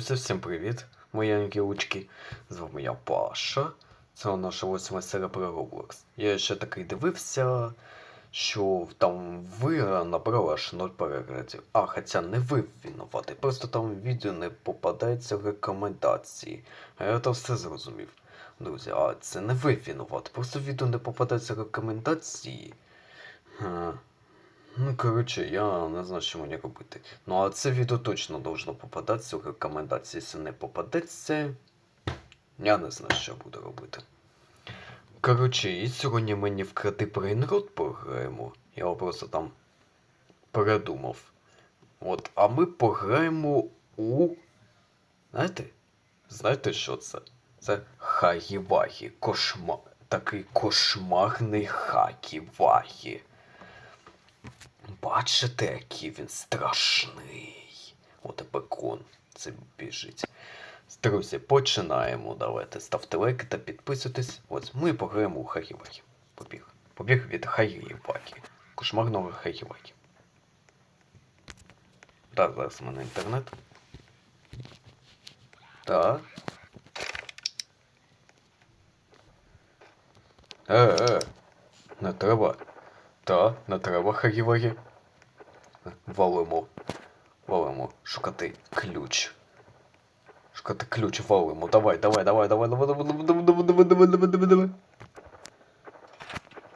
Друзі, всім привіт, мої ангелочки. З вами я Паша. Це наша восьма серія про Roblox. Я ще такий дивився, що там ви набрали аж 0 переглядів. А, хоча не ви винуватий, просто там відео не попадається в рекомендації. А я то все зрозумів. Друзі, а це не ви винуваті, просто відео не попадаються рекомендації. Ха. Ну, коротше, я не знаю, що мені робити. Ну, а це відео точно должно попадатися у рекомендації. Якщо не попадеться, я не знаю, що буду робити. Коротше, і сьогодні мені вкрати брейнрот пограємо. Я його просто там передумав. От, а ми пограємо у. Знаєте? Знаєте, що це? Це хагі-вагі. Кошмар. Такий кошмарний хагі-вагі. Бачите, який він страшний. От і бекон це біжить. Друзі, починаємо. Давайте ставте лайки та підписуйтесь. Ось ми пограємо у Хагівагі. Побіг. Побіг від Хагівагі. Кошмарного Хагівагі. Так, зараз у мене інтернет. Так. Е, е, не треба. Та, не треба Хагівагі. Валимо. Валимо. Шукати ключ. Шукати ключ, валимо. Давай, давай, давай, давай, давай, давай, давай, давай, давай, давай, давай, давай, давай,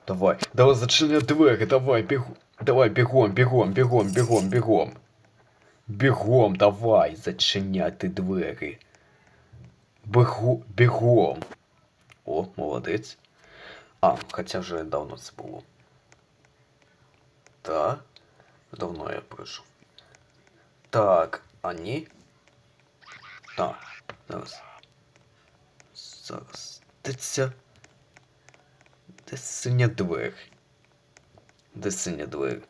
давай. Давай, зачиняй двері, давай, бігу. Давай, бігом, бігом, бігом, бігом, бігом. Бігом, давай, зачиняти двері. Бігу, бігом. О, молодець. А, хоча вже давно це було. Та. Давно я пройшов. Так, а ні. Так, зараз. Зараз. Де ця? Де синя двері? Де синя двері?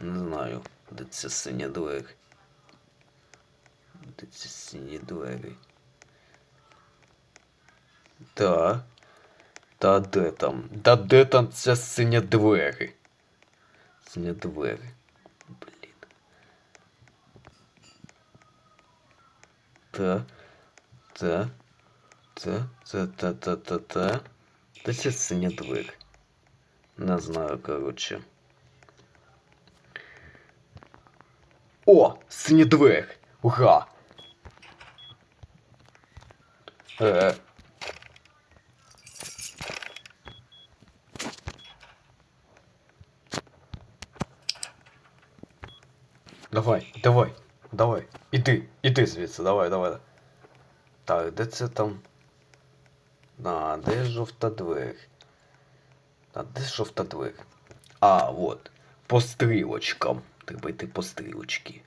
Не знаю, де ця синя двері. Де ці сині двері? Та. Та де там? Та де там ця синя двері? Синя двері. Блін. Та. Та. Та. Та. Та. Та. Та. Та. Де ця синя двері? Не знаю, коротше. О! Синя двері! Ура! Е. Давай, давай, давай. Іди, іди звідси, давай, давай. Так, де це там? А, де жовта двері? А де жовта двері? А, от. По стрілочкам. Треба йти по стрілочки.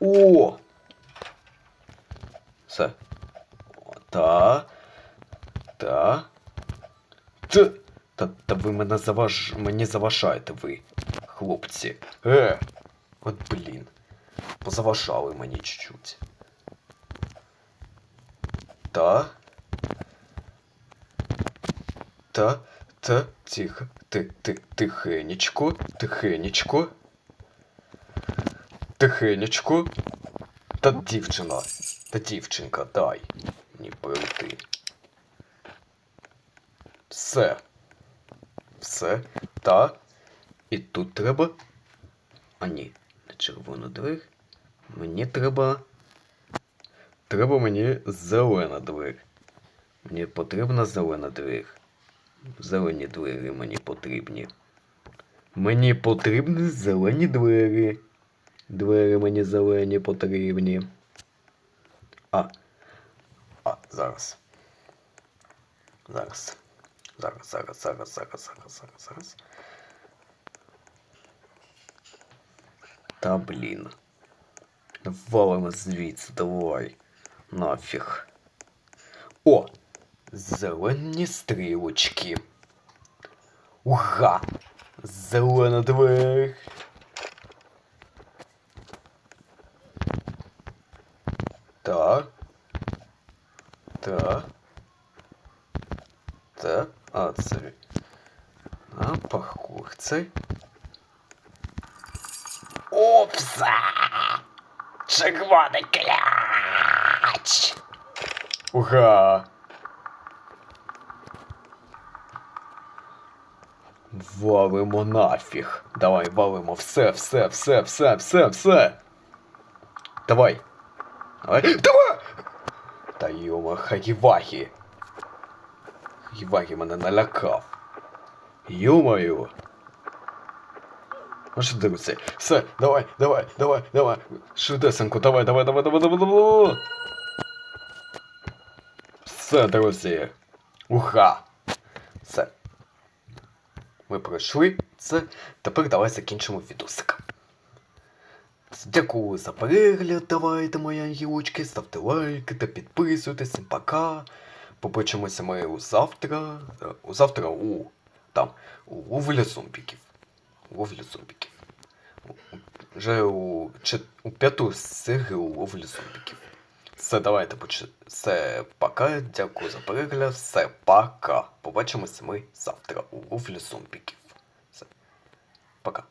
О! Все. Та. Та. Та. Та, та ви мене заваж... мені заважаєте ви, хлопці. Е! От блін. Позаважали мені чуть-чуть. Та. Та. Та. Тихо. Ти, ти, тихенечко. Тихенечко. Тихенечко. Та дівчина. Та дівчинка, дай. Мені пройти. Все. Все. Та. І тут треба. А ні, не червону двері. Мені треба. Треба мені зелена двері. Мені потрібна зелена двері. Зелені двері мені потрібні. Мені потрібні зелені двері. Двері мені зелені потрібні. А. А, зараз. Зараз. Зараз, зараз, зараз, зараз, зараз, зараз, зараз. Та блін. Валимо звідси, давай. Нафіг. О! Зелені стрілочки. Уга! Зелена двері. Так. Так. Так. А, це. А, паркур цей. Опса! Червоний кляч! Ура! Валимо нафіг. Давай, валимо все, все, все, все, все, все. Давай. Давай. Давай! Та йома, Хагівагі. Хагівагі мене налякав. Йомаю. Що дивиться? Все, давай, давай, давай, давай. Швидесенько, давай, давай, давай, давай, давай, давай. Все, друзі. Уха. Все. Ми пройшли це. Тепер давай закінчимо відосик. Дякую за перегляд. Давайте, мої ангелочки, ставте лайки та підписуйтесь. Пока. Побачимося ми у завтра. е, У завтра у там. У ловлі зомбіків. Ловлі зубиків. Вже у, чет... у п'яту серію ловлі зубиків. Все, давайте поч... Все, пока. Дякую за перегляд. Все, пока. Побачимося ми завтра у ловлі зомбіків. Все. Пока.